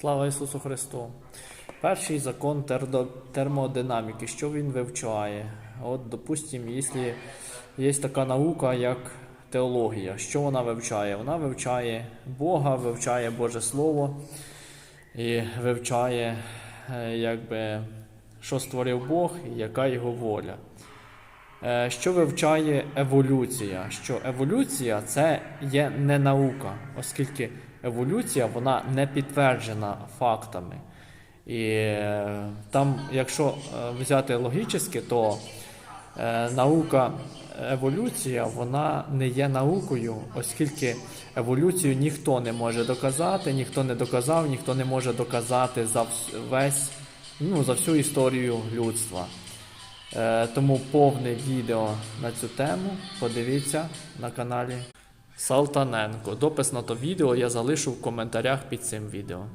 Слава Ісусу Христу! Перший закон термодинаміки, що він вивчає? От, допустимо, якщо є така наука, як теологія, що вона вивчає? Вона вивчає Бога, вивчає Боже Слово і вивчає, е, якби, що створив Бог і яка його воля. Е, Що вивчає еволюція? Що еволюція це є не наука, оскільки еволюція вона не підтверджена фактами. І е, там, якщо е, взяти логічно, то е, наука еволюція вона не є наукою, оскільки еволюцію ніхто не може доказати, ніхто не доказав, ніхто не може доказати за весь, ну, за всю історію людства. Тому повне відео на цю тему подивіться на каналі Салтаненко. Допис на то відео я залишу в коментарях під цим відео.